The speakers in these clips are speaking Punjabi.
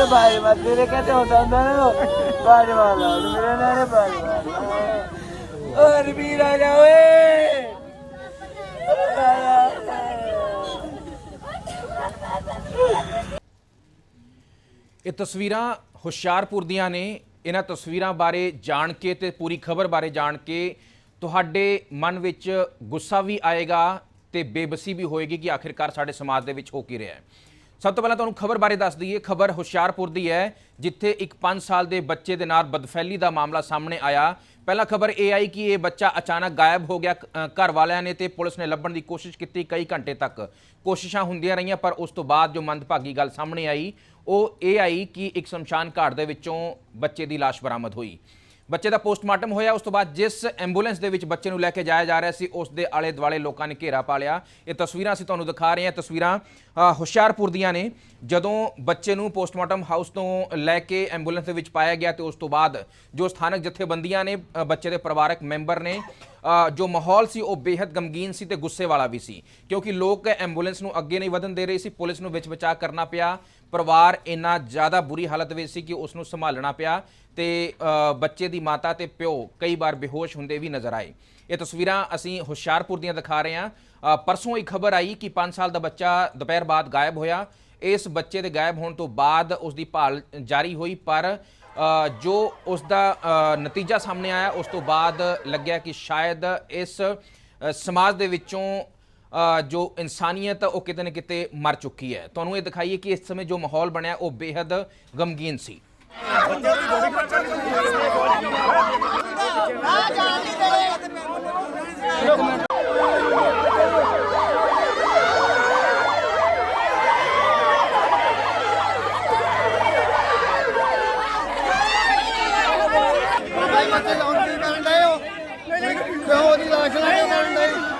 ਤੇ ਬਾਜ ਮਾਰ ਤੇਰੇ ਕਹਿੰਦੇ ਹੁੰਦਾ ਹੁੰਦਾ ਨਾ ਬਾਜ ਮਾਰ ਲਾ ਮੇਰੇ ਨਾਲ ਨੇ ਬਾਜ ਮਾਰ ਲਾ ਓ ਇਹ ਤਸਵੀਰਾਂ ਹੁਸ਼ਿਆਰਪੁਰ ਦੀਆਂ ਨੇ। ਇਹਨਾਂ ਤਸਵੀਰਾਂ ਬਾਰੇ ਜਾਣ ਕੇ ਤੇ ਪੂਰੀ ਖਬਰ ਬਾਰੇ ਜਾਣ ਕੇ ਤੁਹਾਡੇ ਮਨ ਵਿੱਚ ਗੁੱਸਾ ਵੀ ਆਏਗਾ ਤੇ ਬੇਬਸੀ ਵੀ ਹੋਏਗੀ ਕਿ ਆਖਿਰਕਾਰ ਸਾਡੇ ਸਮਾਜ ਦੇ ਵਿੱਚ ਹੋ ਕੀ ਰਿਹਾ ਹੈ। ਸਭ ਤੋਂ ਪਹਿਲਾਂ ਤੁਹਾਨੂੰ ਖਬਰ ਬਾਰੇ ਦੱਸ ਦਈਏ, ਖਬਰ ਹੁਸ਼ਿਆਰਪੁਰ ਦੀ ਹੈ, ਜਿੱਥੇ ਇੱਕ 5 ਸਾਲ ਦੇ ਬੱਚੇ ਦੇ ਨਾਲ ਬਦਫੈਲੀ ਦਾ ਮਾਮਲਾ ਸਾਹਮਣੇ ਆਇਆ। ਪਹਿਲਾਂ ਖਬਰ ਇਹ ਆਈ ਕਿ ਇਹ ਬੱਚਾ ਅਚਾਨਕ ਗਾਇਬ ਹੋ ਗਿਆ ਘਰ ਵਾਲਿਆਂ ਨੇ ਤੇ ਪੁਲਿਸ ਨੇ ਲੱਭਣ ਦੀ ਕੋਸ਼ਿਸ਼ ਕੀਤੀ ਕਈ ਘੰਟੇ ਤੱਕ। ਕੋਸ਼ਿਸ਼ਾਂ ਹੁੰਦੀਆਂ ਰਹੀਆਂ, ਪਰ ਉਸ ਤੋਂ ਬਾਅਦ ਜੋ ਮੰਦਭਾਗੀ ਗੱਲ ਸਾਹਮਣੇ ਆਈ, ਉਹ ਇਹ ਆਈ ਕਿ ਇੱਕ ਸ਼ਮਸ਼ਾਨ ਘਾਟ ਦੇ ਵਿੱਚੋਂ ਬੱਚੇ ਦੀ ਲਾਸ਼ ਬਰਾਮਦ ਹੋਈ। ਬੱਚੇ ਦਾ ਪੋਸਟਮਾਰਟਮ ਹੋਇਆ, ਉਸ ਤੋਂ ਬਾਅਦ ਜਿਸ ਐਂਬੂਲੈਂਸ ਦੇ ਵਿੱਚ ਬੱਚੇ ਨੂੰ ਲੈ ਕੇ ਜਾਇਆ ਜਾ ਰਿਹਾ ਸੀ, ਉਸ ਦੇ ਆਲੇ ਦੁਆਲੇ ਲੋਕਾਂ ਨੇ ਘੇਰਾ ਪਾ ਲਿਆ। ਇਹ ਤਸਵੀਰਾਂ ਅਸੀਂ ਤੁਹਾਨੂੰ ਦਿਖਾ ਰਹੇ ਹਾਂ ਤਸਵੀਰਾਂ ਹੁਸ਼ਿਆਰਪੁਰ ਦੀਆਂ ਨੇ। ਜਦੋਂ ਬੱਚੇ ਨੂੰ ਪੋਸਟਮਾਰਟਮ ਹਾਊਸ ਤੋਂ ਲੈ ਕੇ ਐਂਬੂਲੈਂਸ ਦੇ ਵਿੱਚ ਪਾਇਆ ਗਿਆ ਤੇ ਉਸ ਤੋਂ ਬਾਅਦ ਜੋ ਸਥਾਨਕ ਜਥੇਬੰਦੀਆਂ ਨੇ ਬੱਚੇ ਦੇ ਪਰਿਵਾਰਕ ਮੈਂਬਰ ਨੇ ਜੋ ਮਾਹੌਲ ਸੀ, ਉਹ ਬੇहद ਗਮਗੀਨ ਸੀ ਤੇ ਗੁੱਸੇ ਵਾਲਾ ਵੀ ਸੀ। ਕਿਉਂਕਿ ਲੋਕ ਐਂਬੂਲੈਂਸ ਨੂੰ ਅੱਗੇ ਨਹੀਂ ਵਧਣ ਦੇ ਰਹੇ ਸੀ, ਪੁਲਿਸ ਨੂੰ ਵਿੱਚ ਬਚਾ ਕਰਨਾ ਪਿਆ। ਪਰਿਵਾਰ ਇੰਨਾ ਜ਼ਿਆਦਾ ਬੁਰੀ ਹਾਲਤ ਵਿੱਚ ਸੀ ਕਿ ਉਸ ਨੂੰ ਸੰਭਾਲਣਾ ਪਿਆ ਤੇ ਬੱਚੇ ਦੀ ਮਾਤਾ ਤੇ ਪਿਓ ਕਈ ਵਾਰ ਬੇਹੋਸ਼ ਹੁੰਦੇ ਵੀ ਨਜ਼ਰ ਆਏ। ਇਹ ਤਸਵੀਰਾਂ ਅਸੀਂ ਹੁਸ਼ਿਆਰਪੁਰ ਦੀਆਂ ਦਿਖਾ ਰਹੇ ਹਾਂ। ਪਰਸੋਂ ਇੱਕ ਖਬਰ ਆਈ ਕਿ 5 ਸਾਲ ਦਾ ਬੱਚਾ ਦੁਪਹਿਰ ਬਾਅਦ ਗਾਇਬ ਹੋਇਆ। ਇਸ ਬੱਚੇ ਦੇ ਗਾਇਬ ਹੋਣ ਤੋਂ ਬਾਅਦ ਉਸ ਦੀ ਭਾਲ ਜਾਰੀ ਹੋਈ, ਪਰ ਜੋ ਉਸ ਦਾ ਨਤੀਜਾ ਸਾਹਮਣੇ ਆਇਆ, ਉਸ ਤੋਂ ਬਾਅਦ ਲੱਗਿਆ ਕਿ ਸ਼ਾਇਦ ਇਸ ਸਮਾਜ ਦੇ ਵਿੱਚੋਂ ਜੋ ਇਨਸਾਨੀਅਤ ਉਹ ਕਿਤੇ ਨਾ ਕਿਤੇ ਮਰ ਚੁੱਕੀ ਹੈ। ਤੁਹਾਨੂੰ ਇਹ ਦਿਖਾਈਏ ਕਿ ਇਸ ਸਮੇਂ ਜੋ ਮਾਹੌਲ ਬਣਿਆ, ਉਹ ਬੇहद ਗਮਗੀਨ ਸੀ। ਕਿਉਂ ਉਹਦੀ ਲਾਸ਼ ਨਾਲ ਕਿਉਂ ਕਰਨ ਡਏ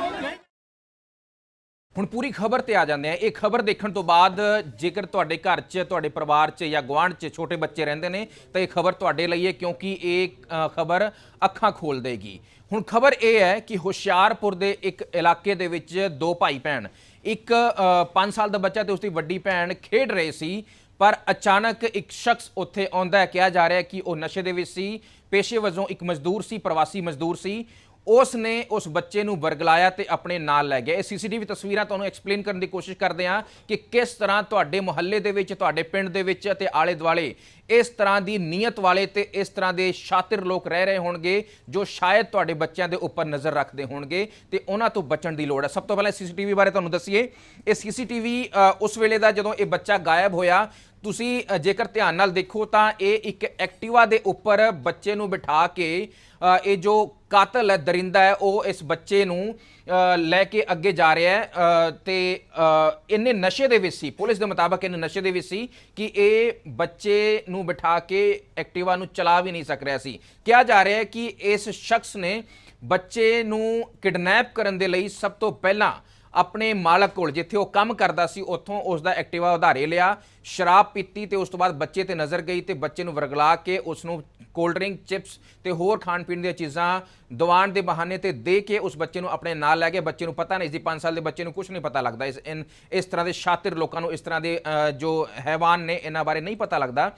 ਹੁਣ ਪੂਰੀ ਖਬਰ ਤੇ ਆ ਜਾਂਦੇ ਆ। ਇਹ ਖਬਰ ਦੇਖਣ ਤੋਂ ਬਾਅਦ ਜੇਕਰ ਤੁਹਾਡੇ ਘਰ 'ਚ, ਤੁਹਾਡੇ ਪਰਿਵਾਰ 'ਚ ਜਾਂ ਗੁਆਂਢ 'ਚ ਛੋਟੇ ਬੱਚੇ ਰਹਿੰਦੇ ਨੇ, ਤਾਂ ਇਹ ਖਬਰ ਤੁਹਾਡੇ ਲਈ ਹੈ ਕਿਉਂਕਿ ਇਹ ਖਬਰ ਅੱਖਾਂ ਖੋਲ ਦੇਗੀ। ਹੁਣ ਖਬਰ ਇਹ ਹੈ ਕਿ ਹੁਸ਼ਿਆਰਪੁਰ ਦੇ ਇੱਕ ਇਲਾਕੇ ਦੇ ਵਿੱਚ ਦੋ ਭਾਈ ਭੈਣ ਇੱਕ 5 ਸਾਲ ਦਾ ਬੱਚਾ ਤੇ ਉਸਦੀ ਵੱਡੀ ਭੈਣ ਖੇਡ ਰਹੇ ਸੀ, ਪਰ ਅਚਾਨਕ ਇੱਕ ਸ਼ਖਸ ਉੱਥੇ ਆਉਂਦਾ ਹੈ। ਕਿਹਾ ਜਾ ਰਿਹਾ ਹੈ ਕਿ ਉਹ ਨਸ਼ੇ ਦੇ ਵਿੱਚ ਸੀ, ਪੇਸ਼ੇ ਵਜੋਂ ਇੱਕ ਮਜ਼ਦੂਰ ਸੀ, ਪ੍ਰਵਾਸੀ ਮਜ਼ਦੂਰ ਸੀ। ਉਸ ਨੇ ਉਸ ਬੱਚੇ ਨੂੰ ਵਰਗਲਾਇਆ ਤੇ ਆਪਣੇ ਨਾਲ ਲੈ ਗਿਆ। ਇਹ ਸੀਸੀਟੀਵੀ ਤਸਵੀਰਾਂ ਤੁਹਾਨੂੰ ਐਕਸਪਲੇਨ ਕਰਨ ਦੀ ਕੋਸ਼ਿਸ਼ ਕਰਦੇ ਹਾਂ ਕਿ ਕਿਸ ਤਰ੍ਹਾਂ ਤੁਹਾਡੇ ਮੁਹੱਲੇ ਦੇ ਵਿੱਚ, ਤੁਹਾਡੇ ਪਿੰਡ ਦੇ ਵਿੱਚ ਅਤੇ ਆਲੇ ਦੁਆਲੇ ਇਸ ਤਰ੍ਹਾਂ ਦੀ ਨੀਅਤ ਵਾਲੇ ਤੇ ਇਸ ਤਰ੍ਹਾਂ ਦੇ ਸ਼ਾਤਿਰ ਲੋਕ ਰਹਿ ਰਹੇ ਹੋਣਗੇ ਜੋ ਸ਼ਾਇਦ ਤੁਹਾਡੇ ਬੱਚਿਆਂ ਦੇ ਉੱਪਰ ਨਜ਼ਰ ਰੱਖਦੇ ਹੋਣਗੇ ਤੇ ਉਹਨਾਂ ਤੋਂ ਬਚਣ ਦੀ ਲੋੜ ਹੈ। ਸਭ ਤੋਂ ਪਹਿਲਾਂ ਸੀਸੀਟੀਵੀ ਬਾਰੇ ਤੁਹਾਨੂੰ ਦੱਸੀਏ। ਇਹ ਸੀਸੀਟੀਵੀ ਉਸ ਵੇਲੇ ਦਾ ਜਦੋਂ ਇਹ ਬੱਚਾ ਗਾਇਬ ਹੋਇਆ ਤੁਸੀਂ ਜੇਕਰ ਧਿਆਨ ਨਾਲ ਦੇਖੋ ਤਾਂ ਇਹ ਇੱਕ ਐਕਟਿਵਾ ਦੇ ਉੱਪਰ ਬੱਚੇ ਨੂੰ ਬਿਠਾ ਕੇ ਇਹ ਜੋ ਕਾਤਲ ਹੈ ਦਰਿੰਦਾ ਹੈ ਉਹ ਇਸ ਬੱਚੇ ਨੂੰ ਲੈ ਕੇ ਅੱਗੇ ਜਾ ਰਿਹਾ ਹੈ। ਅ, ਤੇ ਇਹਨੇ ਨਸ਼ੇ ਦੇ ਵਿੱਚ ਸੀ ਪੁਲਿਸ ਦੇ ਮੁਤਾਬਕ ਇਹਨੇ ਨਸ਼ੇ ਦੇ ਵਿੱਚ ਸੀ ਕਿ ਇਹ ਬੱਚੇ ਨੂੰ ਬਿਠਾ ਕੇ ਐਕਟਿਵਾ ਨੂੰ ਚਲਾ ਵੀ ਨਹੀਂ ਸਕ ਰਿਹਾ ਸੀ। ਕਿਹਾ ਜਾ ਰਿਹਾ ਹੈ ਕਿ ਇਸ ਸ਼ਖਸ ਨੇ ਬੱਚੇ ਨੂੰ ਕਿਡਨੈਪ ਕਰਨ ਦੇ ਲਈ ਸਭ ਤੋਂ ਪਹਿਲਾਂ ਆਪਣੇ ਮਾਲਕ ਕੋਲ, ਜਿੱਥੇ ਉਹ ਕੰਮ ਕਰਦਾ ਸੀ, ਉੱਥੋਂ ਉਸ ਦਾ ਐਕਟਿਵਾ ਉਧਾਰੇ ਲਿਆ, ਸ਼ਰਾਬ ਪੀਤੀ ਤੇ ਉਸ ਤੋਂ ਬਾਅਦ ਬੱਚੇ ਤੇ ਨਜ਼ਰ ਗਈ ਤੇ ਬੱਚੇ ਨੂੰ ਵਰਗਲਾ ਕੇ ਉਸ ਨੂੰ ਕੋਲਡ ਡਰਿੰਕ ਚਿਪਸ ਤੇ ਹੋਰ ਖਾਣ ਪੀਣ ਦੀਆਂ ਚੀਜ਼ਾਂ ਦਵਾਨ ਦੇ ਬਹਾਨੇ ਤੇ ਦੇ ਕੇ ਉਸ ਬੱਚੇ ਨੂੰ ਆਪਣੇ ਨਾਲ ਲੈ ਗਏ। ਬੱਚੇ ਨੂੰ ਪਤਾ ਨਹੀਂ ਸੀ 5 ਸਾਲ ਦੇ ਬੱਚੇ ਨੂੰ ਕੁਝ ਨਹੀਂ ਪਤਾ ਲੱਗਦਾ। ਇਸ, ਇਨ- ਇਸ ਤਰ੍ਹਾਂ ਦੇ ਸ਼ਾਤਿਰ ਲੋਕਾਂ ਨੂੰ ਇਸ ਤਰ੍ਹਾਂ ਦੇ ਜੋ ਹੈਵਾਨ ਨੇ, ਇਹਨਾਂ ਬਾਰੇ ਨਹੀਂ ਪਤਾ ਲੱਗਦਾ।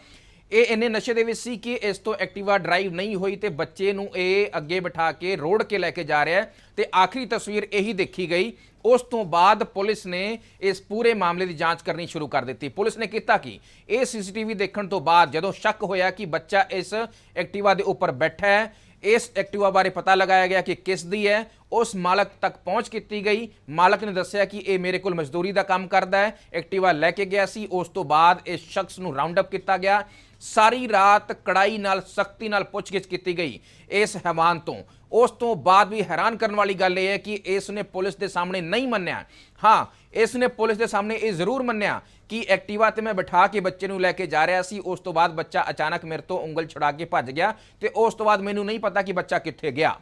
ਇਹ ਇੰਨੇ ਨਸ਼ੇ ਦੇ ਵਿੱਚ ਸੀ ਕਿ ਇਸ ਤੋਂ ਐਕਟਿਵਾ ਡਰਾਈਵ ਨਹੀਂ ਹੋਈ ਤੇ ਬੱਚੇ ਨੂੰ ਇਹ ਅੱਗੇ ਬਿਠਾ ਕੇ ਰੋੜ ਕੇ ਲੈ ਕੇ ਜਾ ਰਿਹਾ ਹੈ ਤੇ ਆਖਰੀ ਤਸਵੀਰ ਇਹੀ ਦੇਖੀ ਗਈ ਉਸ ਤੋਂ ਬਾਅਦ ਪੁਲਿਸ ਨੇ ਇਸ ਪੂਰੇ ਮਾਮਲੇ ਦੀ ਜਾਂਚ ਕਰਨੀ ਸ਼ੁਰੂ ਕਰ ਦਿੱਤੀ। ਪੁਲਿਸ ਨੇ ਕੀਤਾ ਕਿ? ਇਹ ਸੀਸੀਟੀਵੀ ਦੇਖਣ ਤੋਂ ਬਾਅਦ ਜਦੋਂ ਸ਼ੱਕ ਹੋਇਆ ਕਿ ਬੱਚਾ ਇਸ ਐਕਟਿਵਾ ਦੇ ਉੱਪਰ ਬੈਠਾ ਹੈ ਇਸ ਐਕਟਿਵਾ ਬਾਰੇ ਪਤਾ ਲਗਾਇਆ ਗਿਆ ਕਿ ਕਿਸ ਦੀ ਹੈ, ਉਸ ਮਾਲਕ ਤੱਕ ਪਹੁੰਚ ਕੀਤੀ ਗਈ। ਮਾਲਕ ਨੇ ਦੱਸਿਆ ਕਿ ਇਹ ਮੇਰੇ ਕੋਲ ਮਜ਼ਦੂਰੀ ਦਾ ਕੰਮ ਕਰਦਾ ਹੈ। ਐਕਟਿਵਾ ਲੈ ਕੇ ਗਿਆ ਸੀ, ਉਸ ਤੋਂ ਬਾਅਦ ਇਸ ਸ਼ਖਸ ਨੂੰ ਰਾਉਂਡ ਅਪ ਕੀਤਾ ਗਿਆ। ਸਾਰੀ ਰਾਤ ਕੜਾਈ ਨਾਲ, ਸਖਤੀ ਨਾਲ ਪੁੱਛਗਿੱਛ ਕੀਤੀ ਗਈ ਇਸ ਹੈਵਾਨ ਤੋਂ। ਉਸ ਤੋਂ ਬਾਅਦ ਵੀ ਹੈਰਾਨ ਕਰਨ ਵਾਲੀ ਗੱਲ ਇਹ ਹੈ ਕਿ ਇਸ ਨੇ ਪੁਲਿਸ ਦੇ ਸਾਹਮਣੇ ਨਹੀਂ ਮੰਨਿਆ। ਹਾਂ, ਇਸ ਨੇ ਪੁਲਿਸ ਦੇ ਸਾਹਮਣੇ ਇਹ ਜ਼ਰੂਰ ਮੰਨਿਆ ਕਿ ਐਕਟਿਵਾ ਤੇ ਮੈਂ ਬਿਠਾ ਕੇ ਬੱਚੇ ਨੂੰ ਲੈ ਕੇ ਜਾ ਰਿਹਾ ਸੀ? ਉਸ ਤੋਂ ਬਾਅਦ ਬੱਚਾ ਅਚਾਨਕ ਮੇਰੇ ਤੋਂ ਉਂਗਲ ਛੁਡਾ ਕੇ ਭੱਜ ਗਿਆ ਤੇ ਉਸ ਤੋਂ ਬਾਅਦ ਮੈਨੂੰ ਨਹੀਂ ਪਤਾ ਕਿ ਬੱਚਾ ਕਿੱਥੇ ਗਿਆ।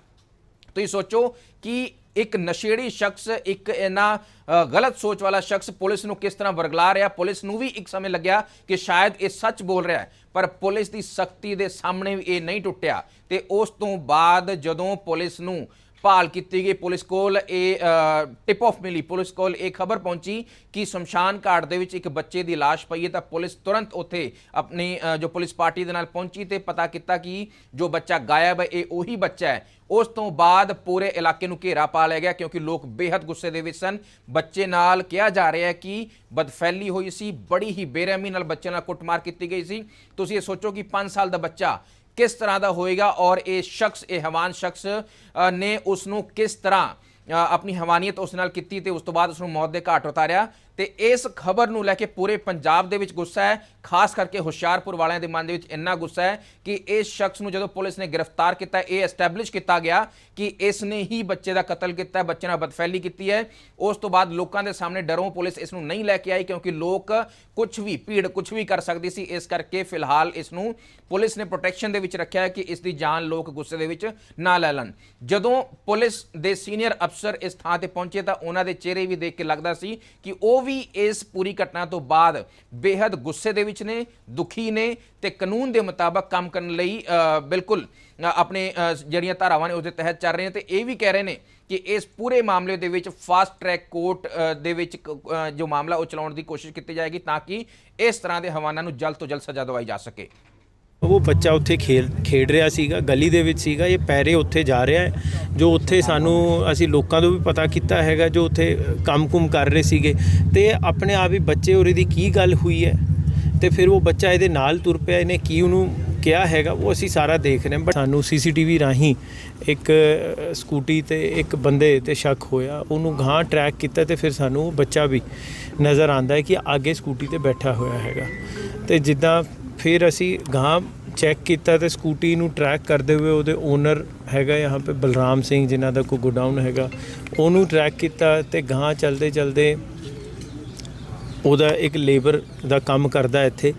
ਤੁਸੀਂ ਸੋਚੋ ਕਿ ਇੱਕ ਨਸ਼ੇੜੀ ਸ਼ਖਸ, ਇੱਕ ਇਹਨਾਂ ਗਲਤ ਸੋਚ ਵਾਲਾ ਸ਼ਖਸ ਪੁਲਿਸ ਨੂੰ ਕਿਸ ਤਰ੍ਹਾਂ ਵਰਗਲਾ ਰਿਹਾ? ਪੁਲਿਸ ਨੂੰ ਵੀ ਇੱਕ ਸਮੇਂ ਲੱਗਿਆ ਕਿ ਸ਼ਾਇਦ ਇਹ ਸੱਚ ਬੋਲ ਰਿਹਾ ਹੈ, ਪਰ ਪੁਲਿਸ ਦੀ ਸਖਤੀ ਦੇ ਸਾਹਮਣੇ ਵੀ ਇਹ ਨਹੀਂ ਟੁੱਟਿਆ। ਤੇ ਉਸ ਤੋਂ ਬਾਅਦ ਜਦੋਂ ਪੁਲਿਸ ਨੂੰ ਭਾਲ ਕੀਤੀ ਗਈ। ਪੁਲਿਸ ਕੋਲ ਇਹ ਟਿਪ ਆਫ ਮਿਲੀ। ਪੁਲਿਸ ਕੋਲ ਇਹ ਖਬਰ ਪਹੁੰਚੀ ਕਿ ਸ਼ਮਸ਼ਾਨ ਘਾਟ ਦੇ ਵਿੱਚ ਇੱਕ ਬੱਚੇ ਦੀ ਲਾਸ਼ ਪਈ ਹੈ ਤਾਂ ਪੁਲਿਸ ਤੁਰੰਤ ਉੱਥੇ ਆਪਣੀ ਜੋ ਪੁਲਿਸ ਪਾਰਟੀ ਦੇ ਨਾਲ ਪਹੁੰਚੀ ਤੇ ਪਤਾ ਕੀਤਾ ਕਿ ਜੋ ਬੱਚਾ ਗਾਇਬ ਹੈ, ਇਹ ਉਹੀ ਬੱਚਾ ਹੈ। ਉਸ ਤੋਂ ਬਾਅਦ ਪੂਰੇ ਇਲਾਕੇ ਨੂੰ ਘੇਰਾ ਪਾ ਲਿਆ ਗਿਆ ਕਿਉਂਕਿ ਲੋਕ ਬੇहद ਗੁੱਸੇ ਦੇ ਵਿੱਚ ਸਨ। ਬੱਚੇ ਨਾਲ ਕਿਹਾ ਜਾ ਰਿਹਾ ਹੈ ਕਿ ਬਦਫੈਲੀ ਹੋਈ ਸੀ, ਬੜੀ ਹੀ ਬੇਰਹਿਮੀ ਨਾਲ ਬੱਚੇ ਨਾਲ ਕੁੱਟਮਾਰ ਕੀਤੀ ਗਈ ਸੀ। ਤੁਸੀਂ ਇਹ ਸੋਚੋ ਕਿ 5 ਸਾਲ ਦਾ ਬੱਚਾ ਕਿਸ ਤਰ੍ਹਾਂ ਦਾ ਹੋਏਗਾ ਔਰ ਇਹ ਸ਼ਖਸ ਇਹ ਹਵਾਨ ਸ਼ਖਸ ਅ, ਨੇ ਉਸ ਨੂੰ ਕਿਸ ਤਰ੍ਹਾਂ ਅ, ਆਪਣੀ ਹਵਾਨੀਅਤ ਉਸ ਨਾਲ ਕੀਤੀ ਤੇ ਉਸ ਤੋਂ ਬਾਅਦ ਉਸ ਨੂੰ ਮੌਤ ਦੇ ਘਾਟ ਉਤਾਰਿਆ। ਤੇ ਇਸ ਖਬਰ ਨੂੰ ਲੈ ਕੇ ਪੂਰੇ ਪੰਜਾਬ ਦੇ ਵਿੱਚ ਗੁੱਸਾ ਹੈ ਖਾਸ ਕਰਕੇ ਹੁਸ਼ਿਆਰਪੁਰ ਵਾਲਿਆਂ ਦੇ ਮਨ ਦੇ ਵਿੱਚ ਇੰਨਾ ਗੁੱਸਾ ਹੈ ਕਿ ਇਸ ਸ਼ਖਸ ਨੂੰ ਜਦੋਂ ਪੁਲਿਸ ਨੇ ਗ੍ਰਿਫਤਾਰ ਕੀਤਾ, ਇਹ ਐਸਟੈਬਲਿਸ਼ ਕੀਤਾ ਗਿਆ ਕਿ ਇਸ ਨੇ ਹੀ ਬੱਚੇ ਦਾ ਕਤਲ ਕੀਤਾ ਬੱਚੇ ਨਾਲ ਬਦਫੈਲੀ ਕੀਤੀ ਹੈ। ਉਸ ਤੋਂ ਬਾਅਦ ਲੋਕਾਂ ਦੇ ਸਾਹਮਣੇ ਡਰੋਂ ਪੁਲਿਸ ਇਸ ਨੂੰ ਨਹੀਂ ਲੈ ਕੇ ਆਈ ਕਿਉਂਕਿ ਲੋਕ ਕੁਝ ਵੀ ਭੀੜ ਕੁਝ ਵੀ ਕਰ ਸਕਦੀ ਸੀ। ਇਸ ਕਰਕੇ ਫਿਲਹਾਲ ਇਸ ਨੂੰ ਪੁਲਿਸ ਨੇ ਪ੍ਰੋਟੈਕਸ਼ਨ ਦੇ ਵਿੱਚ ਰੱਖਿਆ ਹੈ ਕਿ ਇਸ ਦੀ ਜਾਨ ਲੋਕ ਗੁੱਸੇ ਦੇ ਵਿੱਚ ਨਾ ਲੈ ਲੈਣ। ਜਦੋਂ ਪੁਲਿਸ ਦੇ ਸੀਨੀਅਰ ਅਫਸਰ ਇਸ ਥਾਂ ਤੇ ਪਹੁੰਚੇ ਤਾਂ ਉਹਨਾਂ ਦੇ ਚਿਹਰੇ ਵੀ ਦੇਖ ਕੇ ਲੱਗਦਾ ਸੀ ਕਿ ਉਹ ਵੀ ਇਸ ਪੂਰੀ ਘਟਨਾ ਤੋਂ ਬਾਅਦ ਬੇहद ਗੁੱਸੇ ਦੇ ਵਿੱਚ ਨੇ, ਦੁਖੀ ਨੇ ਤੇ ਕਾਨੂੰਨ ਦੇ ਮੁਤਾਬਕ ਕੰਮ ਕਰਨ ਲਈ ਬਿਲਕੁਲ ਆਪਣੇ ਜਿਹੜੀਆਂ ਧਾਰਾਵਾਂ ਨੇ ਉਹਦੇ ਤਹਿਤ ਚੱਲ ਰਹੇ ਨੇ ਤੇ ਇਹ ਵੀ ਕਹਿ ਰਹੇ ਨੇ ਕਿ ਇਸ ਪੂਰੇ ਮਾਮਲੇ ਦੇ ਵਿੱਚ ਫਾਸਟ ਟਰੈਕ ਕੋਰਟ ਦੇ ਵਿੱਚ ਜੋ ਮਾਮਲਾ ਉਹ ਚਲਾਉਣ ਦੀ ਕੋਸ਼ਿਸ਼ ਕੀਤੀ ਜਾਏਗੀ ਤਾਂ ਕਿ ਇਸ ਤਰ੍ਹਾਂ ਦੇ ਹਵਾਨਾਂ ਨੂੰ ਜਲਦ ਤੋਂ ਜਲਦ ਸਜ਼ਾ ਦਵਾਈ ਜਾ ਸਕੇ। ਉਹ ਬੱਚਾ ਉੱਥੇ ਖੇਲ, ਖੇਡ ਰਿਹਾ ਸੀਗਾ, ਗਲੀ ਦੇ ਵਿੱਚ ਸੀਗਾ, ਇਹ ਪੈਰੇ ਉੱਥੇ ਜਾ ਰਿਹਾ ਹੈ, ਜੋ ਉੱਥੇ ਸਾਨੂੰ ਅਸੀਂ ਲੋਕਾਂ ਤੋਂ ਵੀ ਪਤਾ ਕੀਤਾ ਹੈਗਾ, ਜੋ ਉੱਥੇ ਕੰਮ-ਕੁਮ ਕਰ ਰਹੇ ਸੀਗੇ ਤੇ ਆਪਣੇ ਆਪ ਹੀ ਬੱਚੇ ਉਰੇ ਦੀ ਕੀ ਗੱਲ ਹੋਈ ਹੈ? ਤੇ ਫਿਰ ਉਹ ਬੱਚਾ ਇਹਦੇ ਨਾਲ ਤੁਰ ਪਿਆ, ਇਹਨੇ ਕੀ ਉਹਨੂੰ ਕਿਹਾ ਹੈਗਾ, ਉਹ ਅਸੀਂ ਸਾਰਾ ਦੇਖ ਰਹੇ ਹਾਂ। ਬਟ ਸਾਨੂੰ ਸੀਸੀਟੀਵੀ ਰਾਹੀਂ ਇੱਕ ਸਕੂਟੀ ਤੇ ਇੱਕ ਬੰਦੇ ਤੇ ਸ਼ੱਕ ਹੋਇਆ। ਉਹਨੂੰ ਘਾਂ ਟਰੈਕ ਕੀਤਾ ਤੇ ਫਿਰ ਸਾਨੂੰ ਉਹ ਬੱਚਾ ਵੀ ਨਜ਼ਰ ਆਂਦਾ ਹੈ ਕਿ ਅੱਗੇ ਸਕੂਟੀ ਤੇ ਬੈਠਾ ਹੋਇਆ ਹੈਗਾ। ਤੇ ਜਿੱਦਾਂ ਫਿਰ ਅਸੀਂ ਘਾਂ ਚੈੱਕ ਕੀਤਾ ਤੇ ਸਕੂਟੀ ਨੂੰ ਟਰੈਕ ਕਰਦੇ ਹੋਏ ਉਹਦੇ ਓਨਰ ਹੈਗਾ ਯਹਾਂ ਪੇ ਬਲਰਾਮ ਸਿੰਘ, ਜਿਨ੍ਹਾਂ ਦਾ ਕੋ ਗੋਡਾਊਨ ਹੈਗਾ, ਉਹਨੂੰ ਟਰੈਕ ਕੀਤਾ ਤੇ ਗਾਂ ਚਲਦੇ ਚਲਦੇ ਉਹਦਾ ਇੱਕ ਲੇਬਰ ਦਾ ਕੰਮ ਕਰਦਾ ਇੱਥੇ।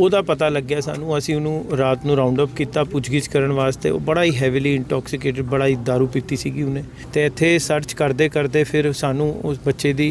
ਉਹਦਾ ਪਤਾ ਲੱਗਿਆ ਸਾਨੂੰ ਅਸੀਂ ਉਹਨੂੰ ਰਾਤ ਨੂੰ ਰਾਉਂਡ ਅਪ ਕੀਤਾ ਪੁੱਛਗਿੱਛ ਕਰਨ ਵਾਸਤੇ। ਉਹ ਬੜਾ ਹੀ ਹੈਵੀਲੀ ਇੰਟੌਕਸੀਕੇਟਡ ਬੜਾ ਹੀ दारू ਪੀਤੀ ਸੀਗੀ ਉਹਨੇ। ਤੇ ਇੱਥੇ ਸਰਚ ਕਰਦੇ ਕਰਦੇ ਫਿਰ ਸਾਨੂੰ ਉਸ ਬੱਚੇ ਦੀ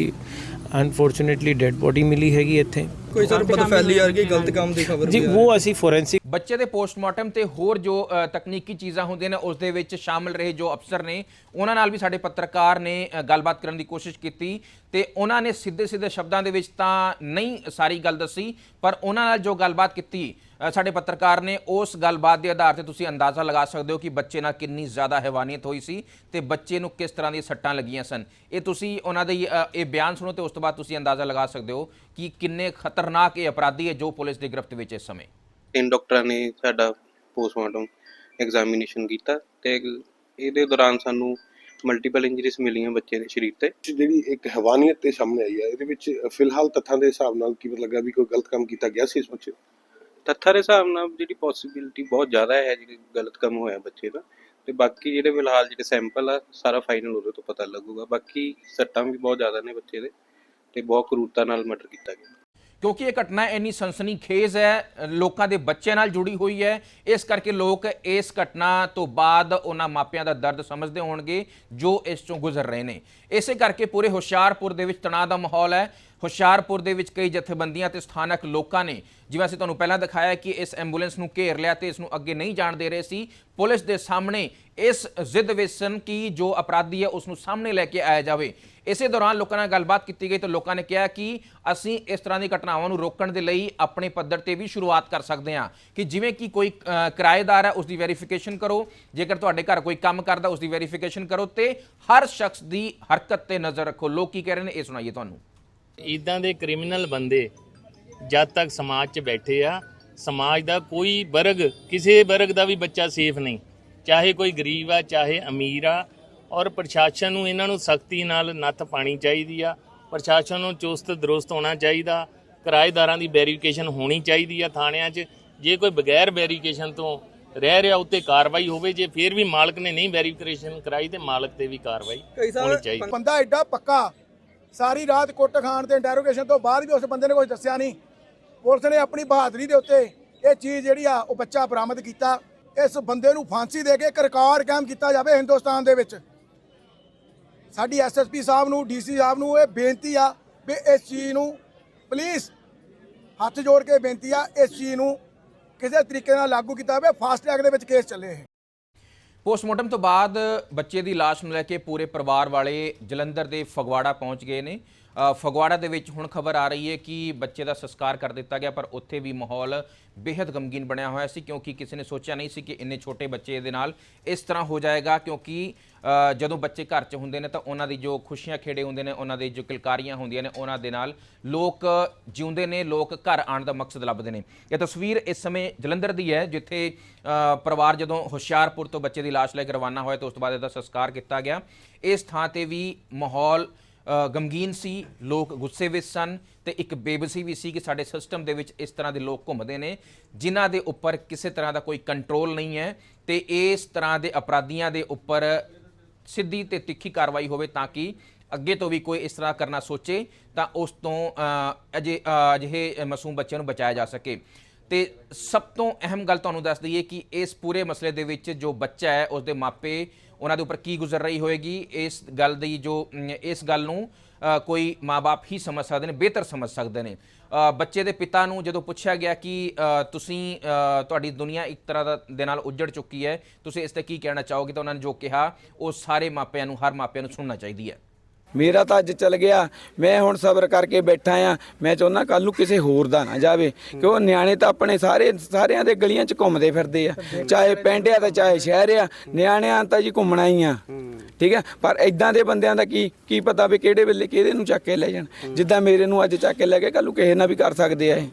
ਅਨਫੋਰਚੂਨੇਟਲੀ ਡੈੱਡ ਬੋਡੀ ਮਿਲੀ ਹੈਗੀ ਇੱਥੇ। ਕੋਈ ਸਰ ਬਦਫੈਲੀ ਵਰਗੀ ਗਲਤ ਕੰਮ ਦੀ ਖਬਰ ਜੀ ਉਹ ਅਸੀਂ ਫੋਰੈਂਸਿਕ ਬੱਚੇ ਦੇ ਪੋਸਟਮਾਰਟਮ ਤੇ ਹੋਰ ਜੋ ਤਕਨੀਕੀ ਚੀਜ਼ਾਂ ਹੁੰਦੀਆਂ ਨੇ, ਉਸ ਦੇ ਵਿੱਚ ਸ਼ਾਮਲ ਰਹੇ ਜੋ ਅਫਸਰ ਨੇ, ਉਹਨਾਂ ਨਾਲ ਵੀ ਸਾਡੇ ਪੱਤਰਕਾਰ ਨੇ ਗੱਲਬਾਤ ਕਰਨ ਦੀ ਕੋਸ਼ਿਸ਼ ਕੀਤੀ ਤੇ ਉਹਨਾਂ ਨੇ ਸਿੱਧੇ ਸਿੱਧੇ ਸ਼ਬਦਾਂ ਦੇ ਵਿੱਚ ਤਾਂ ਨਹੀਂ ਸਾਰੀ ਗੱਲ ਦੱਸੀ, ਪਰ ਉਹਨਾਂ ਨਾਲ ਜੋ ਗੱਲਬਾਤ ਕੀਤੀ ਸਾਡੇ ਪੱਤਰਕਾਰ ਨੇ, ਉਸ ਗੱਲਬਾਤ ਦੇ ਆਧਾਰ ਤੇ ਤੁਸੀਂ ਅੰਦਾਜ਼ਾ ਲਗਾ ਸਕਦੇ ਹੋ ਕਿ ਬੱਚੇ ਨਾਲ ਕਿੰਨੀ ਜ਼ਿਆਦਾ ਹੈਵਾਨੀਅਤ ਹੋਈ ਸੀ ਤੇ ਬੱਚੇ ਨੂੰ ਕਿਸ ਤਰ੍ਹਾਂ ਦੀਆਂ ਸੱਟਾਂ ਲੱਗੀਆਂ ਸਨ। ਇਹ ਤੁਸੀਂ ਉਹਨਾਂ ਦੇ ਇਹ ਬਿਆਨ ਸੁਣੋ ਤੇ ਉਸ ਤੋਂ ਬਾਅਦ ਤੁਸੀਂ ਅੰਦਾਜ਼ਾ ਲਗਾ ਸਕਦੇ ਹੋ ਕਿ ਕਿੰਨੇ ਖਤਰਨਾਕ ਇਹ ਅਪਰਾਧੀ ਹੈ ਜੋ ਪੁਲਿਸ ਦੀ ਗ੍ਰਿਫਤ ਵਿੱਚ ਇਸ ਸਮੇਂ। ਤਿੰਨ ਡਾਕਟਰਾਂ ਨੇ ਸਾਡਾ ਪੋਸਟਮਾਰਟਮ ਐਗਜ਼ਾਮੀਨੇਸ਼ਨ ਕੀਤਾ ਤੇ ਇਹਦੇ ਦੌਰਾਨ ਸਾਨੂੰ ਮਲਟੀਪਲ ਇੰਜਰੀਜ਼ ਮਿਲੀਆਂ ਬੱਚੇ ਦੇ ਸਰੀਰ ਤੇ। ਜਿਹੜੀ ਇੱਕ ਹੈਵਾਨੀਅਤ ਤੇ ਸਾਹਮਣੇ ਆਈ ਹੈ ਇਹਦੇ ਵਿੱਚ ਫਿਲਹਾਲ ਤੱਥਾਂ ਦੇ ਹਿਸਾਬ ਨਾਲ ਕੀ ਲੱਗਾ ਵੀ ਕੋਈ ਗਲਤ ਕੰਮ ਕੀਤਾ ਗਿਆ ਸੀ ਇਸ ਬੱਚੇ ਤੱਥਾਂ ਦੇ ਹਿਸਾਬ ਨਾਲ ਜਿਹੜੀ ਪੋਸਿਬਿਲਿਟੀ ਬਹੁਤ ਜ਼ਿਆਦਾ ਹੈ ਜਿਹੜੀ ਗਲਤ ਕੰਮ ਹੋਇਆ ਬੱਚੇ ਦਾ। ਤੇ ਬਾਕੀ ਜਿਹੜੇ ਫਿਲਹਾਲ ਜਿਹੜੇ ਸੈਂਪਲ ਆ ਸਾਰਾ ਫਾਈਨਲ ਉਹਦੇ ਤੋਂ ਪਤਾ ਲੱਗੂਗਾ। ਬਾਕੀ ਸੱਟਾਂ ਵੀ ਬਹੁਤ ਜ਼ਿਆਦਾ ਨੇ ਬੱਚੇ ਦੇ ਤੇ ਬਹੁਤ ਕਰੂਰਤਾ ਨਾਲ ਮਰਡਰ ਕੀਤਾ ਗਿਆ। ਕਿਉਂਕਿ ਇਹ ਘਟਨਾ ਇੰਨੀ ਸਨਸਨੀਖੇਜ਼ ਹੈ, ਲੋਕਾਂ ਦੇ ਬੱਚਿਆਂ ਨਾਲ ਜੁੜੀ ਹੋਈ ਹੈ, ਇਸ ਕਰਕੇ ਲੋਕ ਇਸ ਘਟਨਾ ਤੋਂ ਬਾਅਦ ਉਹਨਾਂ ਮਾਪਿਆਂ ਦਾ ਦਰਦ ਸਮਝਦੇ ਹੋਣਗੇ ਜੋ ਇਸ ਚੋਂ ਗੁਜ਼ਰ ਰਹੇ ਨੇ। ਇਸੇ ਕਰਕੇ ਪੂਰੇ ਹੁਸ਼ਿਆਰਪੁਰ ਦੇ ਵਿੱਚ ਤਣਾਅ ਦਾ ਮਾਹੌਲ ਹੈ। ਹੁਸ਼ਿਆਰਪੁਰ ਦੇ ਵਿੱਚ ਕਈ ਜਥੇਬੰਦੀਆਂ ਤੇ ਸਥਾਨਕ ਲੋਕਾਂ ਨੇ, ਜਿਵੇਂ ਅਸੀਂ ਤੁਹਾਨੂੰ ਪਹਿਲਾਂ ਦਿਖਾਇਆ ਕਿ ਇਸ ਐਂਬੂਲੈਂਸ ਨੂੰ ਘੇਰ ਲਿਆ ਤੇ ਇਸ ਨੂੰ ਅੱਗੇ ਨਹੀਂ ਜਾਣ ਦੇ ਰਹੇ ਸੀ, ਪੁਲਿਸ ਦੇ ਸਾਹਮਣੇ ਇਸ ਜ਼ਿੱਦ ਵਿੱਚ ਸਨ ਕਿ ਜੋ ਅਪਰਾਧੀ ਹੈ ਉਸ ਨੂੰ ਸਾਹਮਣੇ ਲੈ ਕੇ ਆਇਆ ਜਾਵੇ। ਇਸੇ ਦੌਰਾਨ ਲੋਕਾਂ ਨਾਲ ਗੱਲਬਾਤ ਕੀਤੀ ਗਈ ਤਾਂ ਲੋਕਾਂ ਨੇ ਕਿਹਾ ਕਿ ਅਸੀਂ ਇਸ ਤਰ੍ਹਾਂ ਦੀ ਘਟਨਾਵਾਂ ਨੂੰ ਰੋਕਣ ਦੇ ਲਈ ਆਪਣੇ ਪੱਧਰ ਤੇ ਵੀ ਸ਼ੁਰੂਆਤ ਕਰ ਸਕਦੇ ਹਾਂ ਕਿ ਜਿਵੇਂ ਕਿ ਕੋਈ ਕਿਰਾਏਦਾਰ ਹੈ ਉਸ ਦੀ ਵੈਰੀਫਿਕੇਸ਼ਨ ਕਰੋ, ਜੇਕਰ ਤੁਹਾਡੇ ਘਰ ਕੋਈ ਕੰਮ ਕਰਦਾ ਉਸ ਦੀ ਵੈਰੀਫਿਕੇਸ਼ਨ ਕਰੋ ਤੇ ਹਰ ਸ਼ਖਸ ਦੀ ਹਰਕਤ ਤੇ ਨਜ਼ਰ ਰੱਖੋ। ਲੋਕ ਕੀ ਕਹਿ ਰਹੇ ਨੇ, ਇਹ ਸੁਣਾਈਏ ਤੁਹਾਨੂੰ। ਇਦਾਂ ਦੇ ਕ੍ਰਿਮੀਨਲ ਬੰਦੇ ਜਦ ਤੱਕ ਸਮਾਜ 'ਚ ਬੈਠੇ ਆ ਸਮਾਜ ਦਾ ਕੋਈ ਵਰਗ ਕਿਸੇ ਵਰਗ ਦਾ ਵੀ ਬੱਚਾ ਸੇਫ ਨਹੀਂ। ਚਾਹੇ ਕੋਈ ਗਰੀਬ ਆ ਚਾਹੇ ਅਮੀਰ ਆ ਔਰ ਪ੍ਰਸ਼ਾਸਨ ਨੂੰ ਇਹਨਾਂ ਨੂੰ ਸਖਤੀ ਨਾਲ ਨੱਥ ਪਾਣੀ ਚਾਹੀਦੀ ਆ ਪ੍ਰਸ਼ਾਸਨ ਨੂੰ ਚੁਸਤ ਦਰੁਸਤ ਹੋਣਾ ਚਾਹੀਦਾ ਕਿਰਾਏਦਾਰਾਂ ਦੀ ਵੈਰੀਫਿਕੇਸ਼ਨ ਹੋਣੀ ਚਾਹੀਦੀ ਆ ਥਾਣਿਆਂ 'ਚ। ਜੇ ਕੋਈ ਬਗੈਰ ਵੈਰੀਫਿਕੇਸ਼ਨ ਤੋਂ ਰਹਿ ਰਿਹਾ ਉੱਤੇ ਕਾਰਵਾਈ ਹੋਵੇ ਜੇ ਫਿਰ ਵੀ ਮਾਲਕ ਨੇ ਨਹੀਂ ਵੈਰੀਫਿਕੇਸ਼ਨ ਕਰਾਈ ਤੇ ਮਾਲਕ ਤੇ ਵੀ ਕਾਰਵਾਈ ਹੋਣੀ ਚਾਹੀਦੀ। ਬੰਦਾ ਐਡਾ ਪੱਕਾ ਸਾਰੀ ਰਾਤ ਕੁੱਟ ਖਾਣ ਤੇ ਇੰਟਰੋਗੇਸ਼ਨ ਤੋਂ ਬਾਅਦ ਵੀ ਉਸ ਬੰਦੇ ਨੇ ਕੁਝ ਦੱਸਿਆ ਨਹੀਂ। ਪੁਲਿਸ ਨੇ ਆਪਣੀ ਬਹਾਦਰੀ ਦੇ ਉੱਤੇ ਇਹ ਚੀਜ਼ ਜਿਹੜੀ ਆ, ਉਹ ਬੱਚਾ ਬਰਾਮਦ ਕੀਤਾ। ਇਸ ਬੰਦੇ ਨੂੰ ਫਾਂਸੀ ਦੇ ਕੇ ਇੱਕ ਰਿਕਾਰਡ ਕਾਇਮ ਕੀਤਾ ਜਾਵੇ ਹਿੰਦੁਸਤਾਨ ਦੇ ਵਿੱਚ। ਸਾਡੀ ਐਸਐਸਪੀ ਸਾਹਿਬ ਨੂੰ ਡੀਸੀ ਸਾਹਿਬ ਨੂੰ ਇਹ ਬੇਨਤੀ ਆ ਵੀ ਇਸ ਚੀਜ਼ ਨੂੰ ਪਲੀਜ਼ ਹੱਥ ਜੋੜ ਕੇ ਬੇਨਤੀ ਆ, ਇਸ ਚੀਜ਼ ਨੂੰ ਕਿਸੇ ਤਰੀਕੇ ਨਾਲ ਲਾਗੂ ਕੀਤਾ ਜਾਵੇ। ਫਾਸਟ ਟਰੈਕ ਦੇ ਵਿੱਚ ਕੇਸ ਚੱਲੇ ਇਹ। ਪੋਸਟਮਾਰਟਮ ਤੋਂ ਬਾਅਦ ਬੱਚੇ ਦੀ ਲਾਸ਼ ਨੂੰ ਲੈ ਕੇ ਪੂਰੇ ਪਰਿਵਾਰ ਵਾਲੇ ਜਲੰਧਰ ਦੇ ਫਗਵਾੜਾ ਪਹੁੰਚ ਗਏ ਨੇ। ਫਗਵਾੜਾ ਦੇ ਵਿੱਚ ਹੁਣ ਖਬਰ ਆ ਰਹੀ ਹੈ ਕਿ ਬੱਚੇ ਦਾ ਸੰਸਕਾਰ ਕਰ ਦਿੱਤਾ ਗਿਆ, ਪਰ ਉੱਥੇ ਵੀ ਮਾਹੌਲ ਬੇहद ਗਮਗੀਨ ਬਣਿਆ ਹੋਇਆ ਸੀ, ਕਿਉਂਕਿ ਕਿਸੇ ਨੇ ਸੋਚਿਆ ਨਹੀਂ ਸੀ ਕਿ ਇੰਨੇ ਛੋਟੇ ਬੱਚੇ ਦੇ ਨਾਲ ਇਸ ਤਰ੍ਹਾਂ ਹੋ ਜਾਏਗਾ, ਕਿਉਂਕਿ ਜਦੋਂ ਬੱਚੇ ਘਰ 'ਚ ਹੁੰਦੇ ਨੇ ਤਾਂ ਉਹਨਾਂ ਦੀ ਜੋ ਖੁਸ਼ੀਆਂ ਖੇੜੇ ਹੁੰਦੇ ਨੇ, ਉਹਨਾਂ ਦੇ ਜੋ ਕਿਲਕਾਰੀਆਂ ਹੁੰਦੀਆਂ ਨੇ, ਉਹਨਾਂ ਦੇ ਨਾਲ ਲੋਕ ਜਿਉਂਦੇ ਨੇ, ਲੋਕ ਘਰ ਆਉਣ ਦਾ ਮਕਸਦ ਲੱਭਦੇ ਨੇ। ਇਹ ਤਸਵੀਰ ਇਸ ਸਮੇਂ ਜਲੰਧਰ ਦੀ ਹੈ, ਜਿੱਥੇ ਪਰਿਵਾਰ ਜਦੋਂ ਹੁਸ਼ਿਆਰਪੁਰ ਤੋਂ ਬੱਚੇ ਦੀ ਲਾਸ਼ ਲੈ ਕੇ ਰਵਾਨਾ ਹੋਇਆ, ਤਾਂ ਉਸ ਤੋਂ ਬਾਅਦ ਇਹਦਾ ਸੰਸਕਾਰ ਕੀਤਾ ਗਿਆ। ਇਸ ਥਾਂ ਤੇ ਵੀ ਮਾਹੌਲ ਗਮਗੀਨ ਸੀ ਲੋਕ ਗੁੱਸੇ ਵਿੱਚ ਸਨ ਤੇ ਇੱਕ ਬੇਬਸੀ ਵੀ ਸੀ ਕਿ ਸਾਡੇ ਸਿਸਟਮ ਦੇ ਵਿੱਚ ਇਸ ਤਰ੍ਹਾਂ ਦੇ ਲੋਕ ਘੁੰਮਦੇ ਨੇ ਜਿਨ੍ਹਾਂ ਦੇ ਉੱਪਰ ਕਿਸੇ ਤਰ੍ਹਾਂ ਦਾ ਕੋਈ ਕੰਟਰੋਲ ਨਹੀਂ ਹੈ ਤੇ ਇਸ ਤਰ੍ਹਾਂ ਦੇ ਅਪਰਾਧੀਆਂ ਦੇ ਉੱਪਰ ਸਿੱਧੀ ਤੇ ਤਿੱਖੀ ਕਾਰਵਾਈ ਹੋਵੇ ਤਾਂ ਕਿ ਅੱਗੇ ਤੋਂ ਵੀ ਕੋਈ ਇਸ ਤਰ੍ਹਾਂ ਕਰਨਾ ਸੋਚੇ ਤਾਂ ਉਸ ਤੋਂ ਅ, ਅਜੇ ਅਜਿਹੇ ਮਾਸੂਮ ਬੱਚਿਆਂ ਨੂੰ ਬਚਾਇਆ ਜਾ ਸਕੇ। ਤੇ ਸਭ ਤੋਂ ਅਹਿਮ ਗੱਲ ਤੁਹਾਨੂੰ ਦੱਸ ਦਈਏ ਕਿ ਇਸ ਪੂਰੇ ਮਸਲੇ ਦੇ ਵਿੱਚ ਜੋ ਬੱਚਾ ਹੈ ਉਸ ਦੇ ਮਾਪੇ ਉਹਨਾਂ ਦੇ ਉੱਪਰ ਕੀ ਗੁਜ਼ਰ ਰਹੀ ਹੋਏਗੀ ਇਸ ਗੱਲ ਦੀ ਜੋ ਇਸ ਗੱਲ ਨੂੰ ਅ, ਕੋਈ ਮਾਪੇ ਹੀ ਸਮਝ ਸਕਦੇ ਨੇ ਬਿਹਤਰ ਸਮਝ ਸਕਦੇ ਨੇ। ਬੱਚੇ ਦੇ ਪਿਤਾ ਨੂੰ ਜਦੋਂ ਪੁੱਛਿਆ ਗਿਆ ਕਿ ਤੁਸੀਂ ਤੁਹਾਡੀ ਦੁਨੀਆ ਇੱਕ ਤਰ੍ਹਾਂ ਦਾ ਦੇ ਨਾਲ ਉੱਜੜ ਚੁੱਕੀ ਹੈ ਤੁਸੀਂ ਇਸ ਤੇ ਕੀ ਕਹਿਣਾ ਚਾਹੋਗੇ ਤਾਂ ਉਹਨਾਂ ਨੇ ਜੋ ਕਿਹਾ ਉਹ ਸਾਰੇ ਮਾਪਿਆਂ ਨੂੰ ਹਰ ਮਾਪਿਆਂ ਨੂੰ ਸੁਣਨਾ ਚਾਹੀਦੀ ਹੈ। ਮੇਰਾ ਤਾਂ ਅੱਜ ਚੱਲ ਗਿਆ। ਮੈਂ ਹੁਣ ਸਬਰ ਕਰਕੇ ਬੈਠਾ ਆ। ਮੈਂ ਚਾਹੁੰਦਾ ਕੱਲ ਨੂੰ ਕਿਸੇ ਹੋਰ ਦਾ ਨਾ ਜਾਵੇ। ਕਿਉਂ? ਨਿਆਣੇ ਤਾਂ ਆਪਣੇ ਸਾਰੇ, ਸਾਰਿਆਂ ਦੇ ਗਲੀਆਂ 'ਚ ਘੁੰਮਦੇ ਫਿਰਦੇ ਆ। ਚਾਹੇ ਪਿੰਡ ਆ ਤਾਂ ਚਾਹੇ ਸ਼ਹਿਰ ਆ। ਨਿਆਣਿਆਂ ਤਾਂ ਜੀ ਘੁੰਮਣਾ ਹੀ ਆ। ਠੀਕ ਹੈ ਪਰ ਇਦਾਂ ਦੇ ਬੰਦਿਆਂ ਦਾ ਕੀ ਕੀ ਪਤਾ ਵੀ ਕਿਹੜੇ ਵੇਲੇ ਕਿਹਦੇ ਨੂੰ ਚੱਕ ਕੇ ਲੈ ਜਾਣ। ਜਿੱਦਾਂ ਮੇਰੇ ਨੂੰ ਅੱਜ ਚੱਕ ਕੇ ਲੈ ਗਏ ਕੱਲ ਨੂੰ ਕਿਸੇ ਨਾਲ ਵੀ ਕਰ ਸਕਦੇ ਆ ਇਹ।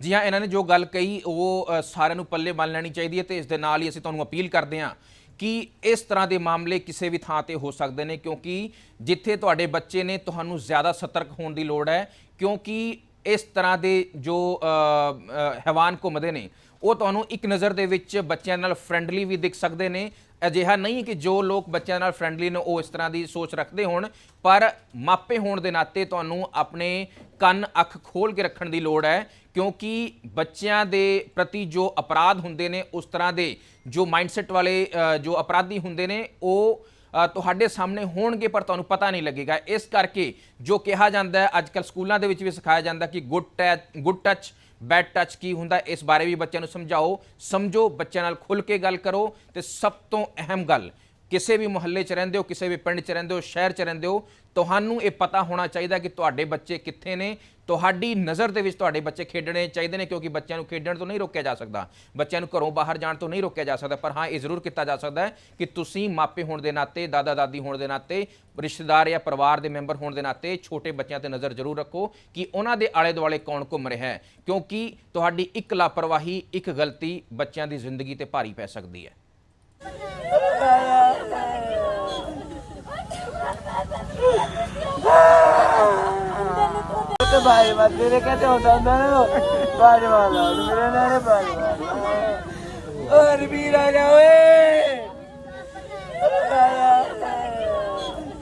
ਜੀ ਹਾਂ, ਇਹਨਾਂ ਨੇ ਜੋ ਗੱਲ ਕਹੀ, ਉਹ ਸਾਰਿਆਂ ਨੂੰ ਪੱਲੇ ਬੰਨ ਲੈਣੀ ਚਾਹੀਦੀ ਹੈ ਤੇ ਇਸ ਦੇ ਨਾਲ ਹੀ ਅਸੀਂ ਤੁਹਾਨੂੰ ਅਪੀਲ ਕਰਦੇ ਹਾਂ। ਕਿ ਇਸ ਤਰ੍ਹਾਂ ਦੇ ਮਾਮਲੇ ਕਿਸੇ ਵੀ ਥਾਂ ਤੇ ਹੋ ਸਕਦੇ ਨੇ, ਕਿਉਂਕਿ ਜਿੱਥੇ ਤੁਹਾਡੇ ਬੱਚੇ ਨੇ ਤੁਹਾਨੂੰ ਜ਼ਿਆਦਾ ਸਤਰਕ ਹੋਣ ਦੀ ਲੋੜ ਹੈ, ਕਿਉਂਕਿ ਇਸ ਤਰ੍ਹਾਂ ਦੇ ਜੋ ਹੈਵਾਨ ਘੁੰਮਦੇ ਨੇ, ਉਹ ਤੁਹਾਨੂੰ ਇੱਕ ਨਜ਼ਰ ਦੇ ਵਿੱਚ ਬੱਚਿਆਂ ਨਾਲ ਫਰੈਂਡਲੀ ਵੀ ਦਿਖ ਸਕਦੇ ਨੇ ਅਜਿਹਾ ਨਹੀਂ ਕਿ ਜੋ ਲੋਕ ਬੱਚਿਆਂ ਨਾਲ ਫਰੈਂਡਲੀ ਨੇ, ਉਹ ਇਸ ਤਰ੍ਹਾਂ ਦੀ ਸੋਚ ਰੱਖਦੇ ਹੋਣ, ਪਰ ਮਾਪੇ ਹੋਣ ਦੇ ਨਾਤੇ ਤੁਹਾਨੂੰ ਆਪਣੇ ਕੰਨ, ਅੱਖ ਖੋਲ ਕੇ ਰੱਖਣ ਦੀ ਲੋੜ ਹੈ, ਕਿਉਂਕਿ ਬੱਚਿਆਂ ਦੇ ਪ੍ਰਤੀ ਜੋ ਅਪਰਾਧ ਹੁੰਦੇ ਨੇ, ਉਸ ਤਰ੍ਹਾਂ ਦੇ ਜੋ ਮਾਈਂਡਸੈਟ ਵਾਲੇ ਜੋ ਅਪਰਾਧੀ ਹੁੰਦੇ ਨੇ, ਉਹ ਤੁਹਾਡੇ ਸਾਹਮਣੇ ਹੋਣਗੇ, ਪਰ ਤੁਹਾਨੂੰ ਪਤਾ ਨਹੀਂ ਲੱਗੇਗਾ। ਇਸ ਕਰਕੇ ਜੋ ਕਿਹਾ ਜਾਂਦਾ ਹੈ ਅੱਜਕੱਲ ਸਕੂਲਾਂ ਦੇ ਵਿੱਚ ਵੀ ਸਿਖਾਇਆ ਜਾਂਦਾ ਕਿ good touch good touch bad touch ਕੀ ਹੁੰਦਾ ਇਸ ਬਾਰੇ ਵੀ ਬੱਚਿਆਂ ਨੂੰ ਸਮਝਾਓ, ਸਮਝੋ, ਬੱਚਿਆਂ ਨਾਲ ਖੁੱਲ ਕੇ ਗੱਲ ਕਰੋ ਤੇ ਸਭ ਤੋਂ ਅਹਿਮ ਗੱਲ, ਕਿਸੇ ਵੀ ਮੁਹੱਲੇ 'ਚ ਰਹਿੰਦੇ ਹੋ, ਕਿਸੇ ਵੀ ਪਿੰਡ 'ਚ ਰਹਿੰਦੇ ਹੋ, ਸ਼ਹਿਰ 'ਚ ਰਹਿੰਦੇ ਹੋ, ਤੁਹਾਨੂੰ ਇਹ ਪਤਾ ਹੋਣਾ ਚਾਹੀਦਾ ਕਿ ਤੁਹਾਡੇ ਬੱਚੇ ਕਿੱਥੇ ਨੇ ਤੁਹਾਡੀ ਨਜ਼ਰ ਦੇ ਵਿੱਚ ਤੁਹਾਡੇ ਬੱਚੇ ਖੇਡਣੇ ਚਾਹੀਦੇ ਨੇ ਕਿਉਂਕਿ ਬੱਚਿਆਂ ਨੂੰ ਖੇਡਣ ਤੋਂ ਨਹੀਂ ਰੋਕਿਆ ਜਾ ਸਕਦਾ। ਬੱਚਿਆਂ ਨੂੰ ਘਰੋਂ ਬਾਹਰ ਜਾਣ ਤੋਂ ਨਹੀਂ ਰੋਕਿਆ ਜਾ ਸਕਦਾ, ਪਰ ਹਾਂ, ਇਹ ਜ਼ਰੂਰ ਕੀਤਾ ਜਾ ਸਕਦਾ ਹੈ ਕਿ ਤੁਸੀਂ ਮਾਪੇ ਹੋਣ ਦੇ ਨਾਤੇ, ਦਾਦਾ, ਦਾਦੀ ਹੋਣ ਦੇ ਨਾਤੇ, ਰਿਸ਼ਤੇਦਾਰ ਜਾਂ ਪਰਿਵਾਰ ਦੇ ਮੈਂਬਰ ਹੋਣ ਦੇ ਨਾਤੇ ਛੋਟੇ ਬੱਚਿਆਂ ਤੇ ਨਜ਼ਰ ਜ਼ਰੂਰ ਰੱਖੋ ਕਿ ਉਹਨਾਂ ਦੇ ਆਲੇ ਦੁਆਲੇ ਕੌਣ ਘੁੰਮ ਰਿਹਾ ਹੈ, ਕਿਉਂਕਿ ਤੁਹਾਡੀ ਇੱਕ ਲਾਪਰਵਾਹੀ, ਇੱਕ ਗਲਤੀ ਬੱਚਿਆਂ ਦੀ ਜ਼ਿੰਦਗੀ ਤੇ ਭਾਰੀ ਪੈ ਸਕਦੀ ਹੈ। ਬਾਜ ਮਾ ਤੇਰੇ ਕਹਤੇ ਹੁੰਦਾ ਹੁੰਦਾ ਨਾ ਉਹ। ਬਾਜ ਵਾਲਾ ਮੇਰੇ ਨਾਲ ਬਾਜ ਵਾਲਾ ਓਏ ਰਬੀਰਾ ਜਾ ਓਏ।